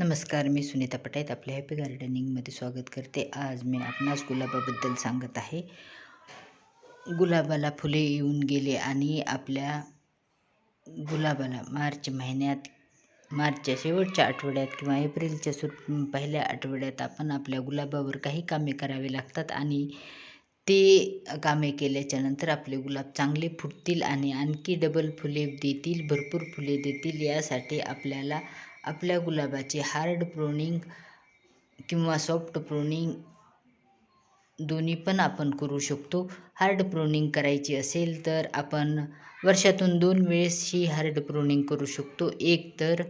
नमस्कार मी सुनीता पटाईत आपल्या हॅपी गार्डनिंगमध्ये स्वागत करते. आज मी आपणास गुलाबाबद्दल सांगत आहे. गुलाबाला फुले येऊन गेले आणि आपल्या गुलाबाला मार्च महिन्यात मार्चच्या शेवटच्या आठवड्यात किंवा एप्रिलच्या सुर पहिल्या आठवड्यात आपण आपल्या गुलाबावर काही कामे करावे लागतात आणि ते कामे केल्याच्यानंतर आपले गुलाब चांगले फुटतील आणि आणखी डबल फुले देतील भरपूर फुले देतील यासाठी आपल्याला आपल्या गुलाबाचे हार्ड प्रोनिंग किंवा सॉफ्ट प्रोनिंग दोन्ही पण आपण करू शकतो. हार्ड प्रोनिंग करायची असेल तर आपण वर्षातून दोन वेळेस ही हार्ड प्रोनिंग करू शकतो. एक तर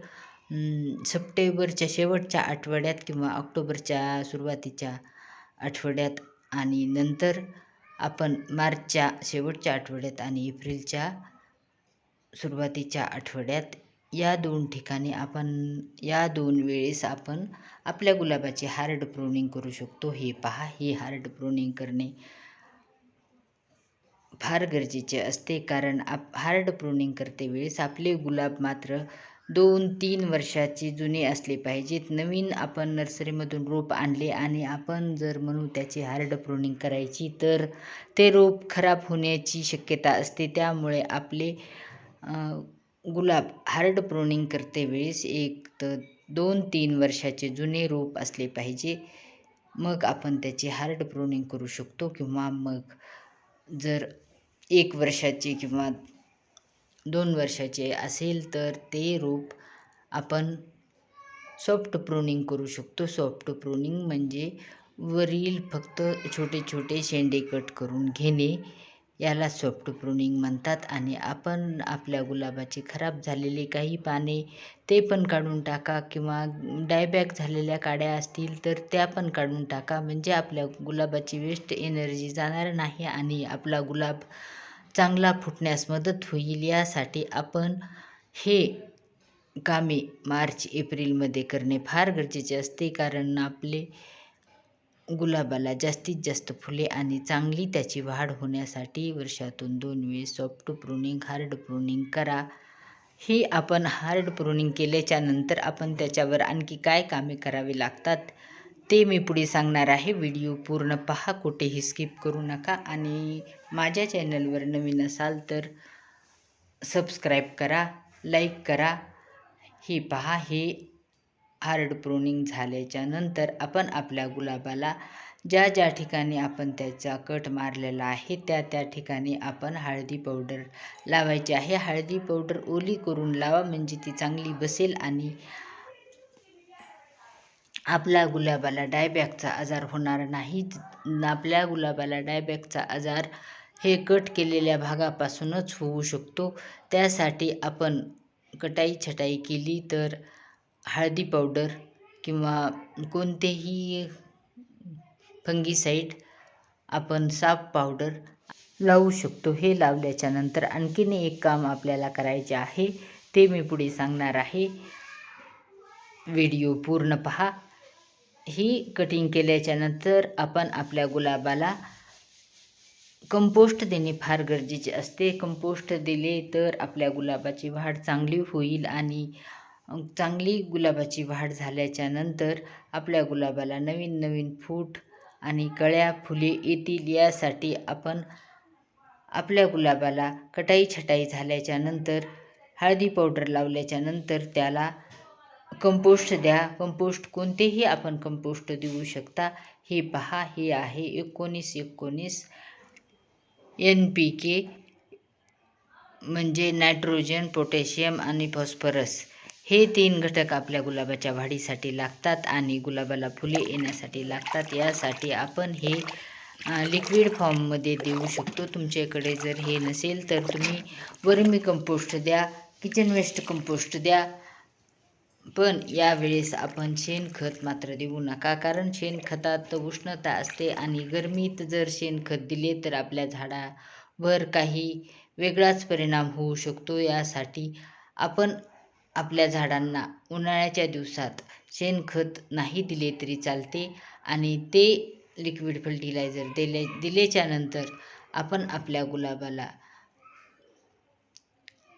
सप्टेंबरच्या शेवटच्या आठवड्यात किंवा ऑक्टोबरच्या सुरुवातीच्या आठवड्यात आणि नंतर आपण मार्चच्या शेवटच्या आठवड्यात आणि एप्रिलच्या सुरुवातीच्या आठवड्यात या दोन ठिकाणी आपण या दोन वेळेस आपण आपल्या गुलाबाचे हार्ड प्रोनिंग करू शकतो. हे पहा हे हार्ड प्रोनिंग करणे फार गरजेचे असते. कारण आप हार्ड प्रोनिंग करते वेळेस आपले गुलाब मात्र दोन तीन वर्षाचे जुने असले पाहिजेत. नवीन आपण नर्सरीमधून रोप आणले आणि आपण जर म्हणू त्याची हार्ड प्रोनिंग करायची तर ते रोप खराब होण्याची शक्यता असते. त्यामुळे आपले गुलाब हार्ड प्रोनिंग करते वेळेस एक तर दोन तीन वर्षाचे जुने रोप असले पाहिजे. मग आपण त्याची हार्ड प्रोनिंग करू शकतो किंवा मग जर एक वर्षाचे किंवा दोन वर्षाचे असेल तर ते रोप आपण सॉफ्ट प्रोनिंग करू शकतो. सॉफ्ट प्रोनिंग म्हणजे वरील फक्त छोटे छोटे शेंडे कट करून घेणे. याला सॉफ्ट प्रुनिंग म्हणतात आणि आपण आपल्या गुलाबाची खराब झालेली काही पाने ते पण काढून टाका किंवा डायबॅक झालेल्या काड्या असतील तर त्या पण काढून टाका. म्हणजे आपल्या गुलाबाची वेस्ट एनर्जी जाणार नाही आणि आपला गुलाब चांगला फुटण्यास मदत होईल. यासाठी आपण हे कामे मार्च एप्रिलमध्ये करणे फार गरजेचे असते. कारण आपले गुलाबाला जास्तीत जास्त फुले आणि चांगली त्याची वाढ होण्यासाठी वर्षातून दोन वेळेस सॉफ्ट प्रुनिंग हार्ड प्रुनिंग करा. हे आपण हार्ड प्रुनिंग केल्याच्यानंतर आपण त्याच्यावर आणखी काय कामे करावी लागतात ते मी पुढे सांगणार आहे. व्हिडिओ पूर्ण पहा कुठेही स्किप करू नका. आणि माझ्या चॅनलवर नवीन असाल तर सबस्क्राईब करा लाईक करा. हे पहा हे हार्ड प्रोनिंग झाल्याच्यानंतर आपण आपल्या गुलाबाला ज्या ज्या ठिकाणी आपण त्याचा कट मारलेला आहे त्या त्या ठिकाणी आपण हळदी पावडर लावायची आहे. हळदी पावडर ओली करून लावा म्हणजे ती चांगली बसेल आणि आपल्या गुलाबाला डायबॅकचा आजार होणार नाही. आपल्या गुलाबाला डायबॅकचा आजार हे कट केलेल्या भागापासूनच होऊ शकतो. त्यासाठी आपण कटाई छटाई केली तर हळदी पावडर किंवा कोणतेही फंगीसाईड आपण साप पावडर लावू शकतो. हे लावल्याच्यानंतर आणखीन एक काम आपल्याला करायचे आहे ते मी पुढे सांगणार आहे. व्हिडिओ पूर्ण पहा. ही कटिंग केल्याच्यानंतर आपण आपल्या गुलाबाला कंपोस्ट देणे फार गरजेचे असते. कंपोस्ट दिले तर आपल्या गुलाबाची वाढ चांगली होईल आणि चांगली गुलाबाची वाढ झाल्याच्यानंतर आपल्या गुलाबाला नवीन नवीन फूट आणि कळ्या फुले येतील यासाठी आपण आपल्या गुलाबाला कटाई छटाई झाल्याच्यानंतर हळदी पावडर लावल्याच्या नंतर त्याला कंपोस्ट द्या. कंपोस्ट कोणतेही आपण कंपोस्ट देऊ शकता. हे पहा हे आहे एकोणीस एकोणीस एन पी के म्हणजे नायट्रोजन पोटॅशियम आणि फॉस्फरस. हे तीन घटक आपल्या गुलाबाच्या वाढीसाठी लागतात आणि गुलाबाला फुले येण्यासाठी लागतात. यासाठी आपण हे लिक्विड फॉर्ममध्ये देऊ शकतो. तुमच्याकडे जर हे नसेल तर तुम्ही वर्मी कंपोस्ट द्या किचन वेस्ट कंपोस्ट द्या. पण यावेळेस आपण शेणखत मात्र देऊ नका कारण शेणखतात उष्णता असते आणि गरमीत जर शेणखत दिले तर आपल्या झाडावर काही वेगळाच परिणाम होऊ शकतो. यासाठी आपण आपल्या झाडांना उन्हाळ्याच्या दिवसात शेणखत नाही दिले तरी चालते आणि ते लिक्विड फर्टिलायझर दिले दिल्याच्या नंतर आपण आपल्या गुलाबाला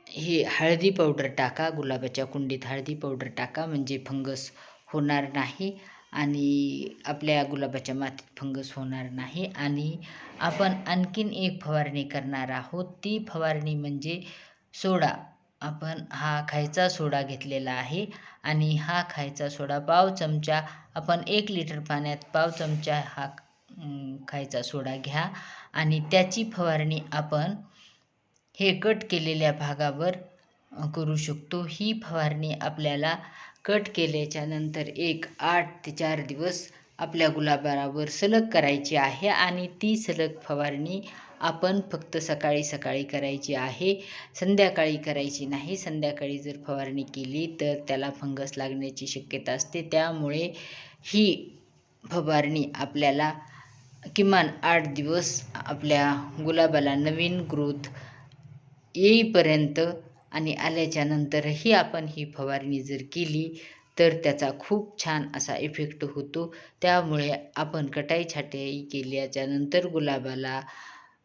हे हळदी पावडर टाका गुलाबाच्या कुंडीत हळदी पावडर टाका म्हणजे फंगस होणार नाही आणि आपल्या गुलाबाच्या मातीत फंगस होणार नाही आणि आपण आणखीन एक फवारणी करणार आहोत. ती फवारणी म्हणजे सोडा. आपण हा खायचा सोडा घेतलेला आहे आणि हा खायचा सोडा पाव चमचा आपण एक लिटर पाण्यात पाव चमचा हा खायचा सोडा घ्या आणि त्याची फवारणी आपण हे कट केलेल्या भागावर करू शकतो. ही फवारणी आपल्याला कट केल्याच्यानंतर एक आठ ते चार दिवस आपल्या गुलाबावर सलग करायची आहे आणि ती सलग फवारणी आपण फक्त सकाळी सकाळी करायची आहे संध्याकाळी करायची नाही. संध्याकाळी जर फवारणी केली तर त्याला फंगस लागण्याची शक्यता असते. त्यामुळे ही फवारणी आपल्याला किमान आठ दिवस आपल्या गुलाबाला नवीन ग्रोथ येईपर्यंत आणि आल्याच्या नंतरही आपण ही फवारणी जर केली तर त्याचा खूप छान असा इफेक्ट होतो. त्यामुळे आपण कटाई छाटाई केल्याच्यानंतर गुलाबाला